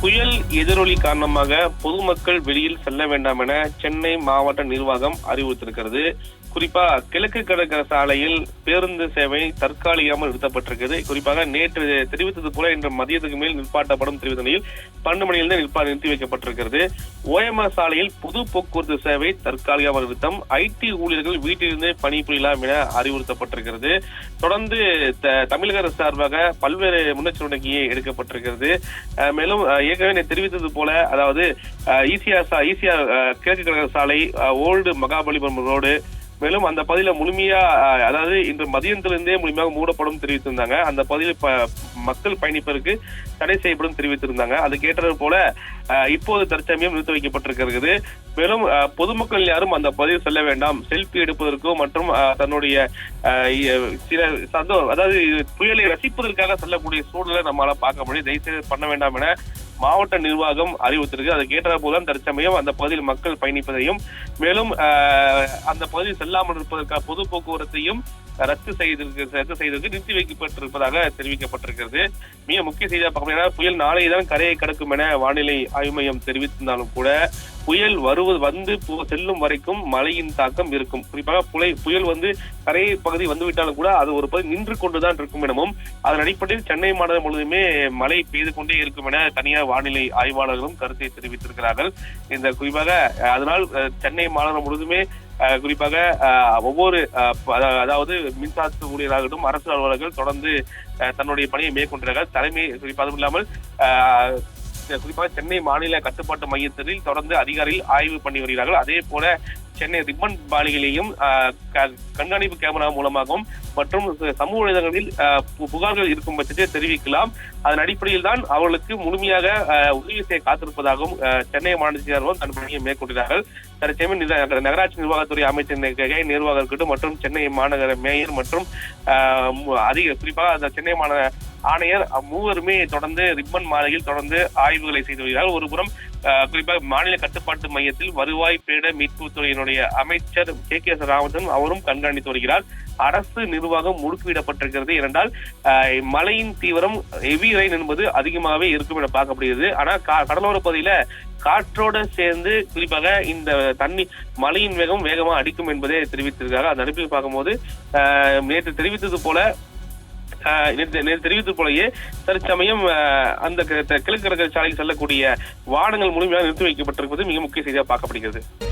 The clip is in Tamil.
புயல் எதிரொலி காரணமாக பொதுமக்கள் வெளியில் செல்ல வேண்டாம் என சென்னை மாவட்ட நிர்வாகம் அறிவுறுத்திருக்கிறது குறிப்பா கிழக்கு கடற்கரை சாலையில் பேருந்து சேவை தற்காலிகமாக நிறுத்தப்பட்டிருக்கிறது. குறிப்பாக நேற்று தெரிவித்தது போல இன்று மதியத்துக்கு மேல் நிற்பாட்டப்படும் தெரிவித்த நிலையில் பன்னெண்டு மணியிலிருந்து நிற்பா நிறுத்தி வைக்கப்பட்டிருக்கிறது. ஓஎம்ஆர் சாலையில் பொது போக்குவரத்து சேவை தற்காலிகமாக நிறுத்தம் ஐடி ஊழியர்கள் வீட்டிலிருந்தே பணிபுரியலாம் என அறிவுறுத்தப்பட்டிருக்கிறது. தொடர்ந்து த- தமிழக அரசு சார்பாக பல்வேறு முன்னெச்சரிக்கையை எடுக்கப்பட்டிருக்கிறது. மேலும் ஏற்கனவே தெரிவித்தது போல அதாவது ஈசிஆர் சா ஈசிஆர் கிழக்கு கழக சாலை ஓல்டு மகாபலிபுரம் ரோடு மேலும் அந்த பகுதியில முழுமையா அதாவது இன்று மதியத்திலிருந்தே முழுமையாக மூடப்படும் தெரிவித்திருந்தாங்க. அந்த பகுதியில் ப- மக்கள் பயணிப்பதற்கு தடை செய்யப்படும் தெரிவித்திருந்தாங்க. அது கேட்டது போல இப்போது தற்சமயம் நிறுத்தி வைக்கப்பட்டிருக்கிறது. மேலும் பொதுமக்கள் யாரும் அந்த பகுதியில் செல்ல வேண்டாம். செல்ஃபி எடுப்பதற்கோ மற்றும் தன்னுடைய சில சந்தோ அதாவது புயலை ரசிப்பதற்காக செல்லக்கூடிய சூழலை நம்மளால பார்க்க முடியும். தயவுசெய்து பண்ண வேண்டாம் என மாவட்ட நிர்வாகம் அறிவித்திருக்கு அதுக்கு ஏற்ற போதுதான் தற்சமயம் அந்த பகுதியில் மக்கள் பயணிப்பதையும் மேலும் அந்த பகுதியில் செல்லாமல் இருப்பதற்காக பொது போக்குவரத்தையும் ரத்து செய்திருக்கு ரத்து செய்ததற்கு நிறுத்தி வைக்கப்பட்டிருப்பதாக தெரிவிக்கப்பட்டிருக்கிறது. மிக முக்கிய செய்தியாக பார்க்கணும் புயல் நாளை தான் கரையை கடக்கும் என வானிலை ஆய்வு மையம் தெரிவித்திருந்தாலும் கூட புயல் வருவது வந்து போ- செல்லும் வரைக்கும் மழையின் தாக்கம் இருக்கும். குறிப்பாக புலை புயல் வந்து கரை பகுதி வந்துவிட்டாலும் கூட அது ஒரு பகுதி நின்று கொண்டுதான் இருக்கும் எனவும் அதன் அடிப்படையில் சென்னை மாநகரம் முழுவதுமே மழை பெய்து கொண்டே இருக்கும் என தனியார் வானிலை ஆய்வாளர்களும் கருத்தை தெரிவித்திருக்கிறார்கள். இந்த குறிப்பாக அதனால் சென்னை மாநகரம் முழுவதுமே குறிப்பாக ஒவ்வொரு அதாவது மின்சார ஊழியராகட்டும் அரசு அலுவலர்கள் தொடர்ந்து தன்னுடைய பணியை மேற்கொண்டிருக்கிறார்கள். தலைமை குறிப்பாக அதுவும் இல்லாமல் குறிப்பாக சென்னை மாநில கட்டுப்பாட்டு மையத்தில் தொடர்ந்து அதிகாரிகள் ஆய்வு பண்ணி வருகிறார்கள். அதே போல சென்னை ரிப்பன் பாலிகளையும் க- கண்காணிப்பு கேமரா மூலமாகவும் மற்றும் சமூக வலைதளங்களில் பு- புகார்கள் இருக்கும் பட்சத்தில் தெரிவிக்கலாம். அதன் அடிப்படையில் தான் அவர்களுக்கு முழுமையாக உதவி செய்ய காத்திருப்பதாகவும் சென்னை மாநிலத்தினரும் தன் பணியை மேற்கொண்டார்கள் தற்சமயம் நகராட்சி நிர்வாகத்துறை அமைச்சர் கே நிர்வாகம் இருக்கட்டும் மற்றும் சென்னை மாநகர மேயர் மற்றும் அதிக குறிப்பாக அந்த சென்னை மாநகர ஆணையர் மூவருமே தொடர்ந்து ரிப்பன் மாலையில் தொடர்ந்து ஆய்வுகளை செய்து வருகிறார். ஒருபுறம் குறிப்பாக மாநில கட்டுப்பாட்டு மையத்தில் வருவாய் பேட மீட்புத்துறையினுடைய அமைச்சர் கே. கே. எஸ். ராமச்சந்திரன் அவரும் கண்காணித்து வருகிறார். அரசு நிர்வாகம் முடுக்கிவிடப்பட்டிருக்கிறது ஏனென்றால் மழையின் தீவிரம் ஹெவி ரெயின் என்பது அதிகமாகவே இருக்கும் என பார்க்கப்படுகிறது. ஆனால் கா- கடலோர பகுதியில காற்றோட சேர்ந்து குறிப்பாக இந்த தண்ணி மழையின் வேகம் வேகமாக அடிக்கும் என்பதை தெரிவித்திருக்காங்க அந்த அனுப்பி பார்க்கும்போது நேற்று தெரிவித்தது போல ஆஹ் நேற்று நேற்று தெரிவித்தது போலயே தற்சமயம் ஆஹ் அந்த கிழக்கு கடற்கரை சாலைக்கு செல்லக்கூடிய வாகனங்கள் முழுமையாக நிறுத்தி வைக்கப்பட்டிருப்பது மிக முக்கிய செய்தியாக பார்க்கப்படுகிறது.